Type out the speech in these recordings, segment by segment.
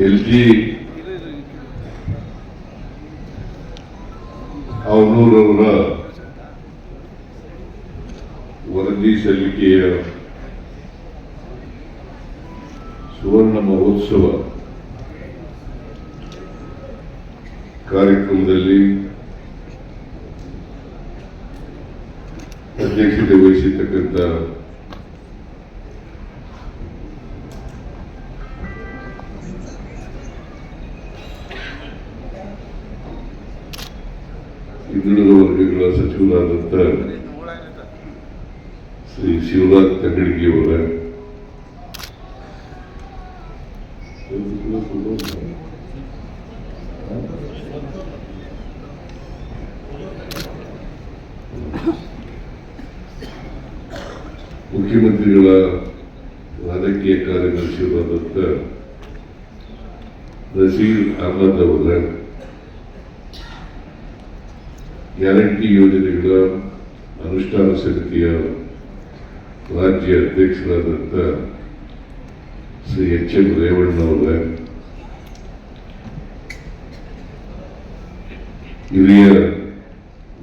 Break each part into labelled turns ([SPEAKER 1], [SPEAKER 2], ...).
[SPEAKER 1] L G ಅವನೂರವರ ವರದಿ ಸಲ್ಲಿಕೆಯ ಸುವರ್ಣ ಮಹೋತ್ಸವ ಕಾರ್ಯಕ್ರಮದಲ್ಲಿ ಅಧ್ಯಕ್ಷತೆ ವಹಿಸಿರ್ತಕ್ಕಂಥ ಹಿಂದುಳಿದ ವರ್ಗಗಳ ಸಚಿವರಾದಂಥ ಶ್ರೀ ಶಿವರಾಜ್ ತಂಗಡಿಗಿಯವರ ಮುಖ್ಯಮಂತ್ರಿಗಳ ರಾಜಕೀಯ ಕಾರ್ಯದರ್ಶಿಯವರಾದಂಥ ನಸೀರ್ ಅಹಮದ್ ಅವರ. ಗ್ಯಾರಂಟಿ ಯೋಜನೆಗಳ ಅನುಷ್ಠಾನ ಸಮಿತಿಯ ರಾಜ್ಯ ಅಧ್ಯಕ್ಷರಾದಂಥ ಶ್ರೀ ಎಚ್ ಎಂ ರೇವಣ್ಣವರ ಹಿರಿಯ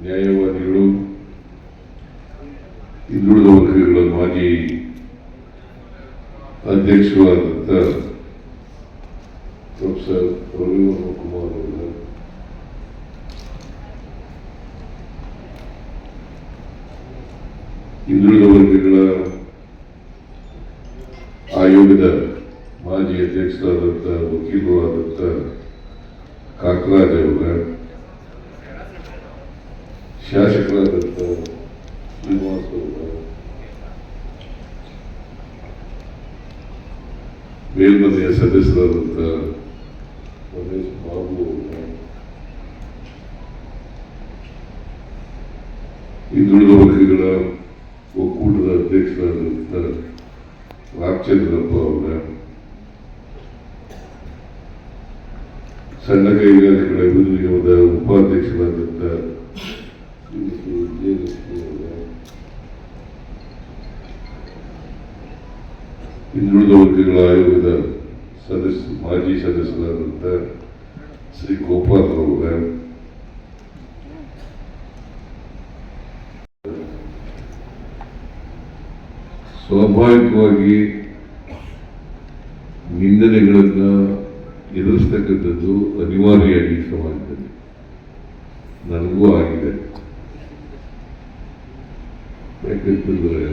[SPEAKER 1] ನ್ಯಾಯವಾದಿಗಳು, ಹಿಂದುಳಿದ ವರ್ಗಗಳ ಮಾಜಿ ಅಧ್ಯಕ್ಷರಾದಂಥ ಪ್ರೊಫೆಸರ್ ರವಿವರ್ಮ ಕುಮಾರ್ ಅವರ ಹಿಂದುಳಿದ ವರ್ಗಗಳ ಆಯೋಗದ ಮಾಜಿ ಅಧ್ಯಕ್ಷರಾದಂಥ ವಕೀಲರಾದಂಥ ಕಾಕರಾಜ್ ಅವರ ಶಾಸಕರಾದಂಥ ಶ್ರೀನಿವಾಸ್ ಅವರ ಮೇಲ್ಮನೆಯ ಸದಸ್ಯರಾದಂಥ ರಮೇಶ್ ಬಾಬು ಅವರ ಹಿಂದುಳಿದ ವರ್ಗಗಳ ಅಧ್ಯಕ್ಷರಾದಂಥ ರಾಮಚಂದ್ರಪ್ಪ ಅವರ ಸಣ್ಣ ಕೈಗಾರಿಕೆಗಳ ಅಭಿವೃದ್ಧಿ ನಿಗಮದ ಉಪಾಧ್ಯಕ್ಷರಾದಂಥ ಹಿಂದುಳಿದ ವರ್ಗಗಳ ಆಯೋಗದ ಸದಸ್ಯ, ಮಾಜಿ ಸದಸ್ಯರಾದಂಥ ಶ್ರೀ ಗೋಪಾಲ್ ಅವರ ಸ್ವಾಭಾವಿಕವಾಗಿ ನಿಂದನೆಗಳನ್ನು ಎದುರಿಸ್ತಕ್ಕಂಥದ್ದು ಅನಿವಾರ್ಯವಾಗಿ ಸಮಾಜದಲ್ಲಿ. ನನಗೂ ಆಗಿದೆ. ಯಾಕಂತಂದರೆ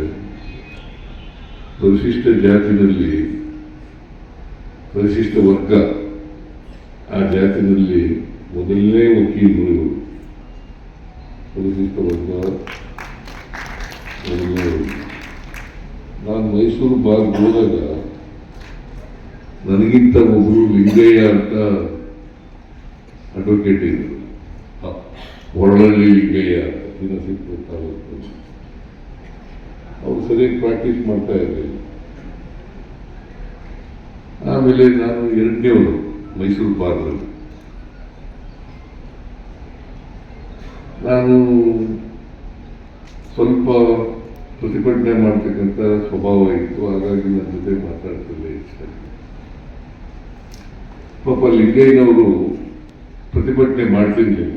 [SPEAKER 1] ಪರಿಶಿಷ್ಟ ಜಾತಿನಲ್ಲಿ ಪರಿಶಿಷ್ಟ ವರ್ಗ ಆ ಜಾತಿನಲ್ಲಿ ಮೊದಲನೇ ವಕೀಲರು ಪರಿಶಿಷ್ಟ ವರ್ಗ, ಮೊದಲನೇ ಮೈಸೂರು ಬಾಗ್ ಹೋದಾಗ ನನಗಿಂತ ಒಬ್ಬರು ಲಿಂಗಯ್ಯ ಅಂತ ಅಡ್ವೊಕೇಟ್ ಇದ್ರು. ಹೊರಳಲ್ಲಿ ಲಿಂಗಯ್ಯ ತಾಲೂಕು. ಅವ್ರು ಸರಿಯಾಗಿ ಪ್ರಾಕ್ಟೀಸ್ ಮಾಡ್ತಾ ಇರಲಿಲ್ಲ ಆಮೇಲೆ ನಾನು ಎರಡನೇವರು ಮೈಸೂರು ಬಾರ್ನಲ್ಲಿ ನಾನು ಸ್ವಲ್ಪ ಪ್ರತಿಭಟನೆ ಮಾಡ್ತಕ್ಕಂಥ ಸ್ವಭಾವ ಇತ್ತು ಹಾಗಾಗಿ ನನ್ನ ಜೊತೆ ಮಾತಾಡ್ತಿಲ್ಲ ಇಷ್ಟ ಪಾಪ ಲಿಂಗಯ್ಯನವರು ಪ್ರತಿಭಟನೆ ಮಾಡ್ತಿರ್ಲಿಲ್ಲ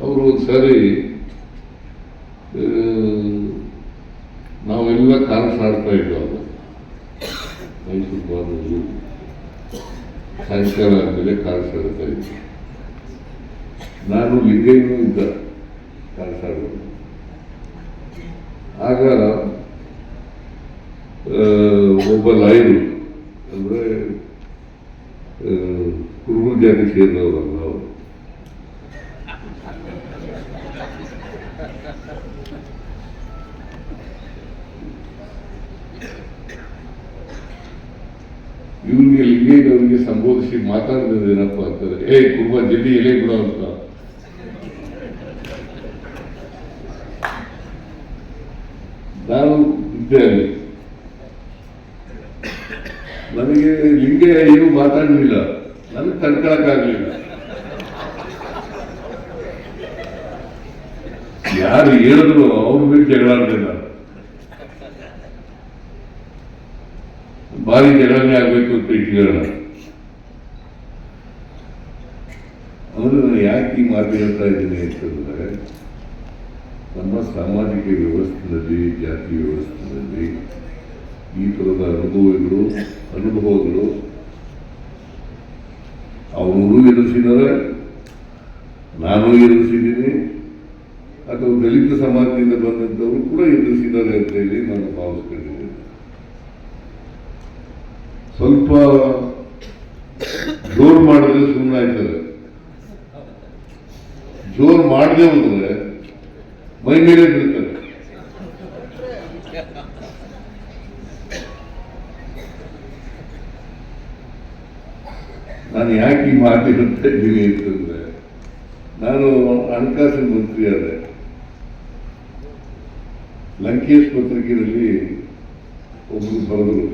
[SPEAKER 1] ಅವರು ಒಂದ್ಸಾರಿ ನಾವೆಲ್ಲ ಕಾರ್ಸ್ ಆಡ್ತಾ ಇದ್ವು ಅದು ಮೈಸೂರು ಬಾರ್ನಲ್ಲಿ ಸಾಯಂಕಾಲ ಆದಮೇಲೆ ಕಾರ್ಸ್ ಆಡ್ತಾ ಇದ್ವಿ ನಾನು ಲಿಂಗಯ್ಯನೂ ಇದ್ದ ಕಾರ್ಸ್ ಆಡೋದು ಆಗ ಒಬ್ಬ ಲಾಯರು ಅಂದರೆ ಕುರುಬು ಜಾತಿ ಸೇರಿದವರಲ್ಲ ಅವರು. ಇವ್ರಿಗೆ ಲಿಂಗಯ್ಯನವರಿಗೆ ಸಂಬೋಧಿಸಿ ಮಾತಾಡಿದೇನಪ್ಪ ಅಂತಂದ್ರೆ, ಏ ಕುರುಬ, ಜಲ್ದಿ ಎಲೆ ಬಿಡೋ ಅಂತ. ನಾನು ಇದ್ದೇನೆ. ನನಗೆ ಲಿಂಗೆ ಏನು ಮಾತಾಡಲಿಲ್ಲ. ನನಗೆ ತಡ್ಕೊಳಕ್ಕಾಗಲಿಲ್ಲ. ಯಾರು ಹೇಳಿದ್ರು ಅವ್ರ ಮೇಲೆ ಜಗಳ ಆಡ್ದೆ ನಾನು. ಭಾರಿ ಜಗಳನೆ ಆಗಬೇಕು ಅಂತ ಇಟ್ಕೊಳ್ಳೋಣ ಅವರು ಯಾಕೆ ಈ ಮಾತು ಹೇಳ್ತಾ ಇದ್ದೀನಿ ಅಂತಂದ್ರೆ ನಮ್ಮ ಸಾಮಾಜಿಕ ವ್ಯವಸ್ಥೆಯಲ್ಲಿ, ಜಾತಿ ವ್ಯವಸ್ಥೆಯಲ್ಲಿ ಈ ಥರದ ಅನುಭವಗಳು ಅನುಭವಗಳು ಅವರು ಎದುರಿಸಿದ್ದಾರೆ, ನಾನು ಎದುರಿಸಿದ್ದೀನಿ, ಅಥವಾ ದಲಿತ ಸಮಾಜದಿಂದ ಬಂದಂಥವರು ಕೂಡ ಎದುರಿಸಿದ್ದಾರೆ ಅಂತ ಹೇಳಿ ನಾನು ಭಾವಿಸ್ಕೊಂಡಿದ್ದೇನೆ. ಸ್ವಲ್ಪ ಜೋರು ಮಾಡಿದ್ರೆ ಸುಮ್ಮನೆ ಆಯ್ತದೆ ಜೋರು ಮಾಡದೆ ಹೋದ್ರೆ ಮೈ ಮೇಲೆ ಬಿಡುತ್ತದೆ ನಾನು ಯಾಕೆ ಈ ಮಾತು ಹೇಳ್ತಾ ಇದ್ದೀನಿ ಅಂತಂದ್ರೆ, ನಾನು ಹಣಕಾಸಿನ ಮಂತ್ರಿ ಆದೆ. ಲಂಕೇಶ್ ಪತ್ರಿಕೆಯಲ್ಲಿ ಒಬ್ಬರು ಬರೆದರು.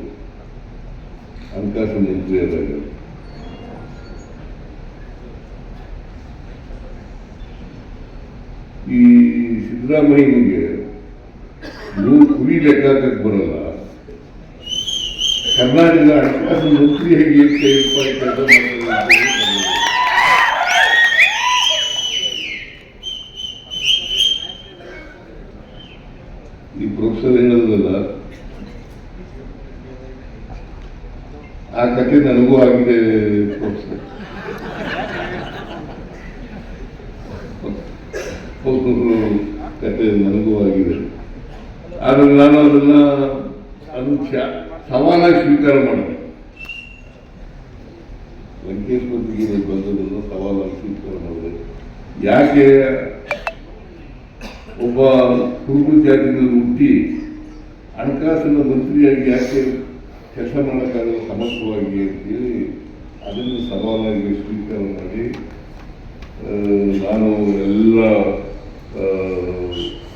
[SPEAKER 1] ಹಣಕಾಸಿನ ಮಂತ್ರಿ ಆದಾಗ ಈ ಸಿದ್ದರಾಮಯ್ಯನಿಗೆ ನೂರು ಕುರಿ ಲೆಕ್ಕ ಹಾಕಕ್ ಬರಲ್ಲ. ಕರ್ನಾಟಕದ ಹಣಕಾಸು ಮಂತ್ರಿ ಹೇಗೆ ಈ ಪ್ರೊಫೆಸರ್ ಏನಲ್ಲ ಆ ಕಥೆ ನನಗೂ ಆಗಿದೆ ಪ್ರೊಫೆಸರ್ ಒಬ್ಬರು ಕಥೆ ನನಗೂ ಆಗಿದೆ. ಆದ್ರೆ ನಾನು ಅದನ್ನು ಅದು ಸವಾಲಾಗಿ ಸ್ವೀಕಾರ ಮಾಡಿದೆ ಮಂತ್ರಿಗೆ ಬಂದದನ್ನು ಸವಾಲಾಗಿ ಸ್ವೀಕಾರ ಮಾಡಿದೆ ಯಾಕೆ ಒಬ್ಬ ಕುರುಬು ಜಾತಿಯಿಂದ ಹುಟ್ಟಿ ಹಣಕಾಸಿನ ಮಂತ್ರಿಯಾಗಿ ಯಾಕೆ ಕೆಲಸ ಮಾಡೋಕ್ಕಾಗಲ್ಲ ಸಮರ್ಥವಾಗಿ ಅಂತೇಳಿ ಅದನ್ನು ಸವಾಲಾಗಿ ಸ್ವೀಕಾರ ಮಾಡಿ ನಾನು ಎಲ್ಲ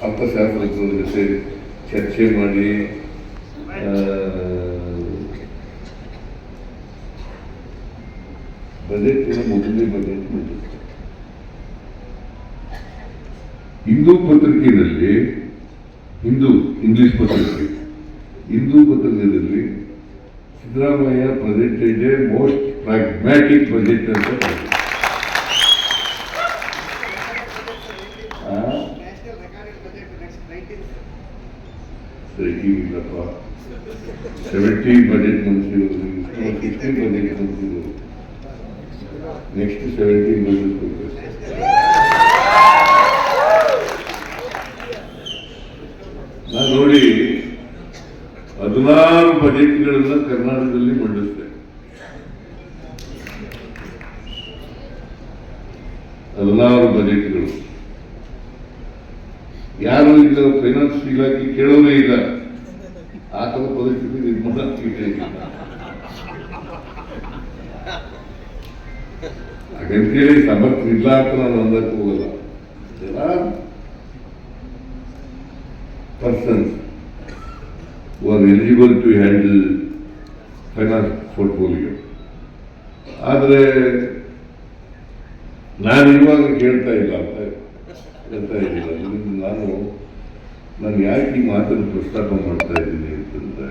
[SPEAKER 1] ಅರ್ಥಶಾಸ್ತ್ರಜ್ಞರ ಜೊತೆ ಚರ್ಚೆ ಮಾಡಿ ಬಜೆಟ್ ಮೊದಲನೇ ಬಜೆಟ್ ಹಿಂದೂ ಪತ್ರಿಕೆಯಲ್ಲಿ, ಹಿಂದೂ ಇಂಗ್ಲಿಷ್ ಪತ್ರಿಕೆ, ಹಿಂದೂ ಪತ್ರಿಕೆಯಲ್ಲಿ Siddaramaiah a most pragmatic budget ಅಂತ ಬರೆದಿದೆ. ಆ?
[SPEAKER 2] National recorded budget next nineteen
[SPEAKER 1] ಸರಿ ಇಲ್ಲಪ್ಪ ಸೆವೆಂಟಿ ಬಜೆಟ್ ಫಿಫ್ಟಿ ಬಜೆಟ್ ಮಂತ್ರಿಗಳು ನೆಕ್ಸ್ಟ್ ಸೆವೆಂಟೀನ್ ಬಜೆಟ್ ನಾನು ನೋಡಿ ಹದಿನಾರು ಬಜೆಟ್ಗಳನ್ನ ಕರ್ನಾಟಕದಲ್ಲಿ ಮಂಡಿಸಿದೆ. ಹದಿನಾರು ಬಜೆಟ್ಗಳು. ಯಾರು ಇಲ್ಲ ಫೈನಾನ್ಸ್ ಇಲಾಖೆ ಕೇಳೋದೇ ಇಲ್ಲ. ಆ ಥರ ಪರಿಸ್ಥಿತಿ ನಿರ್ಮಾಣ. ಹಾಗಂತೇಳಿ ಸಮರ್ಥ ಇಲ್ಲ ಅಂತ ನಾನು ಅಂದಕ್ಕೆ ಹೋಗಲ್ಲ persons who are eligible to handle finance portfolio. ಆದರೆ ನಾನು ಇವಾಗ ಕೇಳ್ತಾ ಇಲ್ಲ ಅಂತ ಹೇಳ್ತಾ ಇದ್ದೀನಿ ನಾನು ನಾನು ಯಾಕೆ ಈ ಮಾತನ್ನು ಪ್ರಸ್ತಾಪ ಮಾಡ್ತಾ ಇದ್ದೀನಿ ಅಂತಂದರೆ,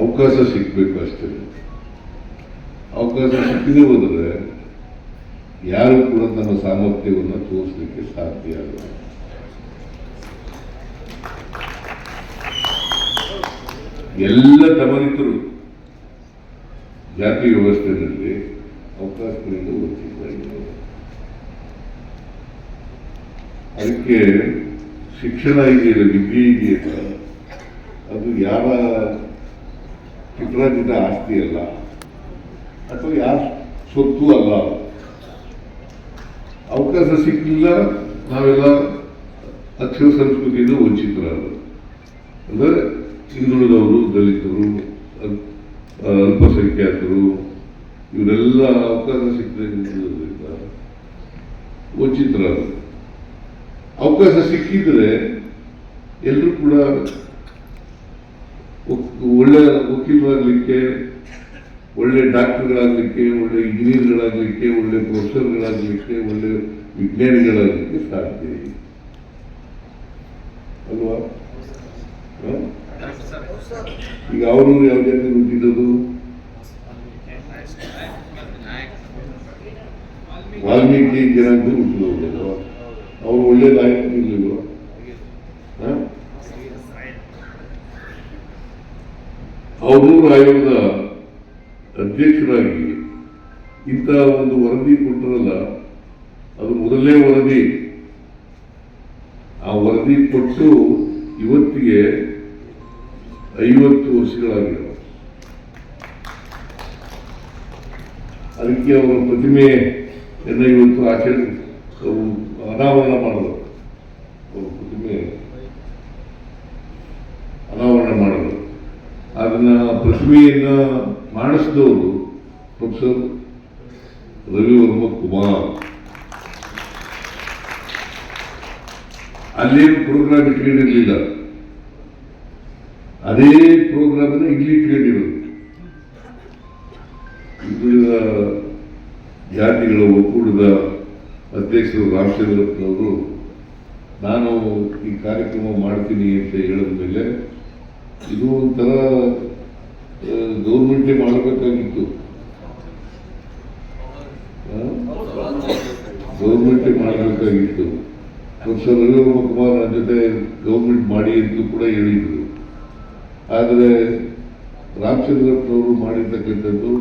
[SPEAKER 1] ಅವಕಾಶ ಸಿಗ್ಬೇಕು ಅಷ್ಟೇ. ಅವಕಾಶ ಸಿಕ್ಕದೆ ಹೋದರೆ ಯಾರು ಕೂಡ ತನ್ನ ಸಾಮರ್ಥ್ಯವನ್ನು ತೋರಿಸಲಿಕ್ಕೆ ಸಾಧ್ಯ ಆಗಲ್ಲ ಎಲ್ಲ ದಮನಿತರು ಜಾತಿ ವ್ಯವಸ್ಥೆಯಲ್ಲಿ ಅವಕಾಶಗಳಿಂದ ವಂಚಿತರಾಗಿದ್ದಾರೆ. ಅದಕ್ಕೆ ಶಿಕ್ಷಣ ಇದೆಯಲ್ಲ ಡಿಗ್ರಿ ಇದೆಯಲ್ಲ ಅದು ಯಾರ ಪಿತ್ರಾರ್ಜಿತ ಆಸ್ತಿ ಅಲ್ಲ. ಅಥವಾ ಯಾರ ಸೊತ್ತು ಅಲ್ಲ. ಅವಕಾಶ ಸಿಕ್ಕಿಲ್ಲ, ನಾವೆಲ್ಲ ಅಕ್ಷರ ಸಂಸ್ಕೃತಿಯಿಂದ ವಂಚಿತರಾದರು ಅಂದರೆ ಹಿಂದುಳಿದವರು ದಲಿತರು ಅಲ್ಪಸಂಖ್ಯಾತರು, ಇವರೆಲ್ಲ ಅವಕಾಶ ಸಿಕ್ಕಿದ್ರಿಂದ ವಂಚಿತರಾದರು ಅವಕಾಶ ಸಿಕ್ಕಿದ್ರೆ ಎಲ್ಲರೂ ಕೂಡ ಒಳ್ಳೆ ವಕೀಲರಾಗಲಿಕ್ಕೆ, ಒಳ್ಳೆ ಡಾಕ್ಟರ್ಗಳಾಗಲಿಕ್ಕೆ, ಒಳ್ಳೆ ಇಂಜಿನಿಯರ್ಗಳಾಗಲಿಕ್ಕೆ, ಒಳ್ಳೆ ಪ್ರೊಫೆಸರ್ಗಳಾಗಲಿಕ್ಕೆ, ಒಳ್ಳೆ ವಿಜ್ಞಾನಿಗಳಾಗಲಿಕ್ಕೆ ಸಾಧ್ಯ ಅಲ್ವಾ? ಈಗ ಅವರು ಯಾವ ಜಾತಿ ವಾಲ್ಮೀಕಿ ಜನಾಂಗ ಹುಟ್ಟಿದವರು ಅವರು ಒಳ್ಳೆ ನಾಯಕರು ಇರ್ಲಿಲ್ವ ಹ? ಅವನೂರು ಆಯೋಗದ ಅಧ್ಯಕ್ಷರಾಗಿ ಇಂಥ ಒಂದು ವರದಿ ಕೊಟ್ಟರಲ್ಲ, ಅದು ಮೊದಲನೇ ವರದಿ. ಆ ವರದಿ ಕೊಟ್ಟು ಇವತ್ತಿಗೆ ಐವತ್ತು ವರ್ಷಗಳಾಗಿವೆ. ಅದಕ್ಕೆ ಅವರ ಪ್ರತಿಮೆಯನ್ನು ಇವತ್ತು ಆಚರಣೆ. ಅನಾವರಣ ಮಾಡಲು ಅನಾವರಣ ಮಾಡಲು ಅದನ್ನ ಪ್ರತಿಮೆಯನ್ನ ಮಾಡಿಸಿದವರು ಪ್ರೊಫೆಸರ್ ರವಿವರ್ಮ ಕುಮಾರ್. ಅಲ್ಲೇನು ಪ್ರೋಗ್ರಾಮ್ ಇಟ್ಕೊಂಡಿರಲಿಲ್ಲ. ಅದೇ ಪ್ರೋಗ್ರಾಮ್ನ ಇಲ್ಲಿ ಇಟ್ಕೊಂಡಿರೋದು. ಹಿಂದುಳಿದ ಜಾತಿಗಳ ಒಕ್ಕೂಟದ ಅಧ್ಯಕ್ಷರು ರಾಮಚಂದ್ರಪ್ಪನವರು ನಾನು ಈ ಕಾರ್ಯಕ್ರಮ ಮಾಡ್ತೀನಿ ಅಂತ ಹೇಳಿದ ಮೇಲೆ ಇದು ಒಂಥರ ಗೌರ್ಮೆಂಟೇ ಮಾಡಬೇಕಾಗಿತ್ತು. ಗೌರ್ಮೆಂಟೇ ಮಾಡಬೇಕಾಗಿತ್ತು. ಪ್ರೊಫೆಸರ್ ರವಿವರ್ಮ ಕುಮಾರ್ ನನ್ನ ಜೊತೆ ಗೌರ್ಮೆಂಟ್ ಮಾಡಿ ಅಂತಲೂ ಕೂಡ ಹೇಳಿದರು. ಆದರೆ ರಾಮಚಂದ್ರಪ್ಪನವರು ಮಾಡಿರ್ತಕ್ಕಂಥದ್ದು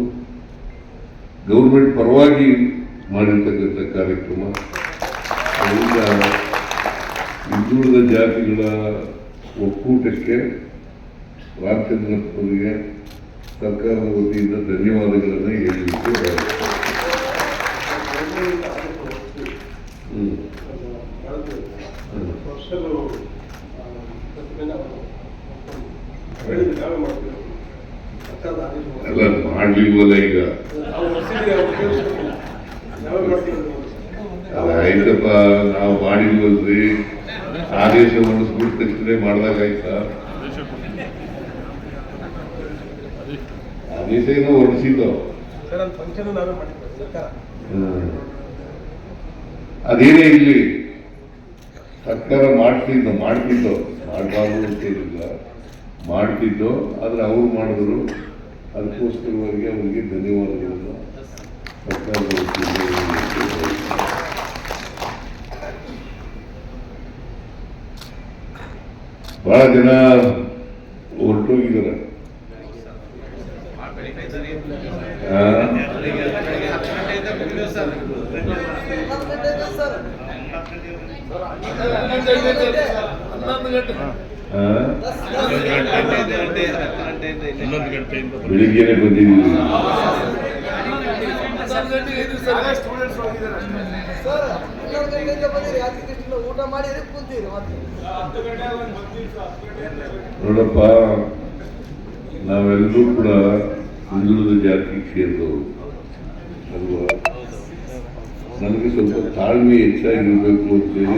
[SPEAKER 1] ಗೌರ್ಮೆಂಟ್ ಪರವಾಗಿ ಮಾಡಿರ್ತಕ್ಕಂಥ ಕಾರ್ಯಕ್ರಮ. ಅದರಿಂದ ಹಿಂದುಳಿದ ಜಾತಿಗಳ ಒಕ್ಕೂಟಕ್ಕೆ ರಾಮಚಂದ್ರಪ್ಪನವರಿಗೆ ಸರ್ಕಾರದ ವತಿಯಿಂದ ಧನ್ಯವಾದಗಳನ್ನು ಹೇಳಲಿಕ್ಕೆ. ಅಲ್ಲ ಮಾಡಲಿಲ್ವಲ್ಲ ಈಗ? ಆಯ್ತಪ್ಪ ನಾವು ಮಾಡಿಲ್ವಲ್ರಿ ಆದೇಶ ಹೊರಡಿಸ್ಬಿಟ್ಟ ತಕ್ಷಣ ಮಾಡ್ದಾಗ ಆಯ್ತಾ ಆದೇಶ ಏನೋ ಹೊರಡಿಸಿದ್ದು. ಅದೇನೇ ಇಲ್ಲಿ ಸರ್ಕಾರ ಮಾಡ್ತಿದ್ದು ಮಾಡ್ತಿದ್ದು. ಮಾಡಬಾರ್ದು ಅಂತ ಏನಿಲ್ಲ. ಮಾಡ್ತಿದ್ದು ಆದ್ರೆ ಅವ್ರು ಮಾಡಿದ್ರು. ಅದಕ್ಕೋಸ್ಕರವಾಗಿ ಅವರಿಗೆ ಧನ್ಯವಾದಗಳನ್ನು ಸರ್ಕಾರದ ಬಹಳ ಜನ ಹೊರಟೋಗಿದ್ದಾರೆ? ಬೆಳಿಗ್ಗೆನೆ ಬಂದಿದ್ದೀವಿ.
[SPEAKER 2] ಸರ್ ಹನ್ನೆರಡು ಗಂಟೆಯಿಂದ ಬಂದಿರಿ ಅದಕ್ಕೆ ಊಟ ಕುಂತೀರಿ ಮತ್ತೆ?
[SPEAKER 1] ನೋಡಪ್ಪ ನಾವೆಲ್ಲರೂ ಕೂಡ ಹಿಂದುಳಿದ ಜಾತಿ ಸೇರಿದವರು ಅಲ್ವಾ? ನನಗೆ ಸ್ವಲ್ಪ ತಾಳ್ಮೆ ಹೆಚ್ಚಾಗಿರ್ಬೇಕು ಅಂತೇಳಿ.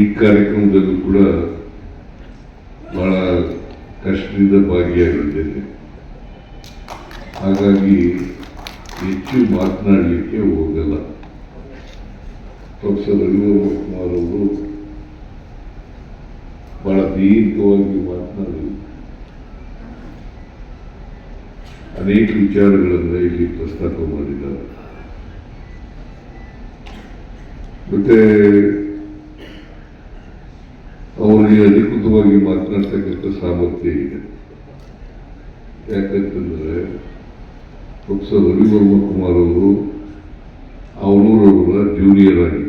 [SPEAKER 1] ಈ ಕಾರ್ಯಕ್ರಮದಲ್ಲೂ ಕೂಡ ಬಹಳ ಕಷ್ಟದಿಂದ ಭಾಗಿಯಾಗಿದ್ದೇನೆ. ಹಾಗಾಗಿ ಹೆಚ್ಚು ಮಾತನಾಡಲಿಕ್ಕೆ ಹೋಗಲ್ಲ. ಪ್ರೊಫೆಸರ್ ರವೀಂದ್ರ ಕುಮಾರ್ ಅವರು ಬಹಳ ದೀರ್ಘವಾಗಿ ಮಾತನಾಡಿ, ಅನೇಕ ವಿಚಾರಗಳನ್ನು ಇಲ್ಲಿ ಪ್ರಸ್ತಾಪ ಮಾಡಿದ್ದಾರೆ. ಮತ್ತೆ ಅವರಿಗೆ ಅಧಿಕೃತವಾಗಿ ಮಾತನಾಡ್ತಕ್ಕಂಥ ಸಾಮರ್ಥ್ಯ ಇದೆ. ಯಾಕಂತಂದ್ರೆ ಪ್ರೊಫೆಸರ್ ರವಿವರ್ಮ ಕುಮಾರ್ ಅವರು ಅವನೂರವರ ಜೂನಿಯರ್ ಆಗಿ.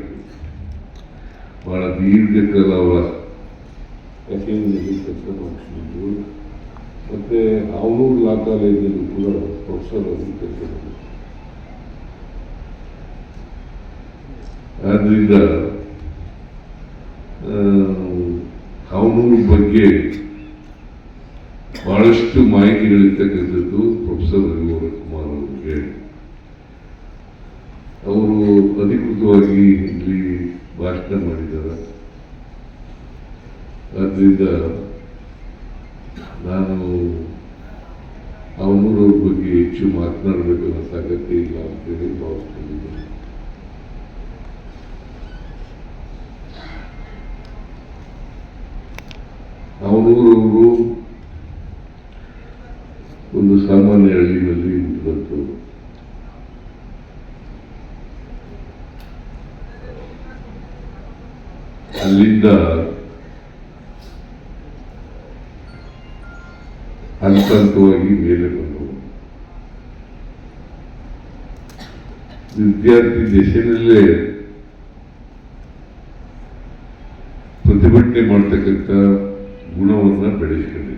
[SPEAKER 1] ಬಹಳ ದೀರ್ಘಕಾಲ ಅವರ ಕಚೇರಿಯಲ್ಲಿ ಕೆಲಸ ಮಾಡ್ತಿದ್ರು ಮತ್ತೆ ಅವನೂರು ಲಾ ಕಾಲೇಜಿನಲ್ಲೂ ಕೂಡ ಪ್ರೊಫೆಸರ್ ಆಗಿ ಕೆಲಸ ಮಾಡಿದ್ರು. ಆದ್ದರಿಂದ ಅವನೂರು ಬಗ್ಗೆ ಬಹಳಷ್ಟು ಮಾಹಿತಿಗಳಿರ್ತಕ್ಕಂಥದ್ದು ಪ್ರೊಫೆಸರ್ ರವಿವರ್ ಕುಮಾರ್ ಅವರಿಗೆ. ಅವರು ಅಧಿಕೃತವಾಗಿ ಇಲ್ಲಿ ಭಾಷಣ ಮಾಡಿದ್ದಾರೆ. ಆದ್ದರಿಂದ ನಾನು ಅವನೂರ ಬಗ್ಗೆ ಹೆಚ್ಚು ಮಾತನಾಡಬೇಕನ್ನೋ ಅಗತ್ಯ ಇಲ್ಲ ಅಂತೇಳಿ ಭಾವಿಸ್ಕೊಂಡಿದ್ದೇನೆ. ಅವನೂರವರು ಒಂದು ಸಾಮಾನ್ಯ ಹಳ್ಳಿನಲ್ಲಿ ಹುಟ್ಟಿದಂಥವ್ರು ಅಲ್ಲಿಂದ ಹಂತ ಹಂತವಾಗಿ ಮೇಲೆ ಬಂದವು ವಿದ್ಯಾರ್ಥಿ ದೇಶದಲ್ಲೇ ಪ್ರತಿಭಟನೆ ಮಾಡ್ತಕ್ಕಂಥ ಗುಣವನ್ನು ಬೆಳೆಸ್ಕೊಂಡಿದೆ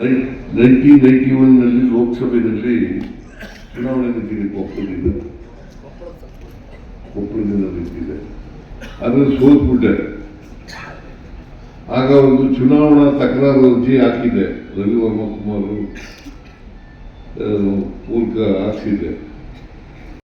[SPEAKER 1] ನೈನ್ಟೀನ್ ನೈನ್ಟಿ ಒನ್ನಲ್ಲಿ ಲೋಕಸಭೆಯಲ್ಲಿ ಚುನಾವಣೆ ನಿಂತಿದೆ ಕೊಪ್ಪಳದಿಂದ ಕೊಪ್ಪಳದಿಂದ ನಿಂತಿದೆ. ಅದನ್ನು ಸೋತ್ಬಿಟ್ಟೆ. ಆಗ ಒಂದು ಚುನಾವಣಾ ತಕರಾರು ಅರ್ಜಿ ಹಾಕಿದೆ. ರವಿವರ್ಮ ಕುಮಾರ್ ಮೂಲಕ ಹಾಕ್ಸಿದ್ದೆ.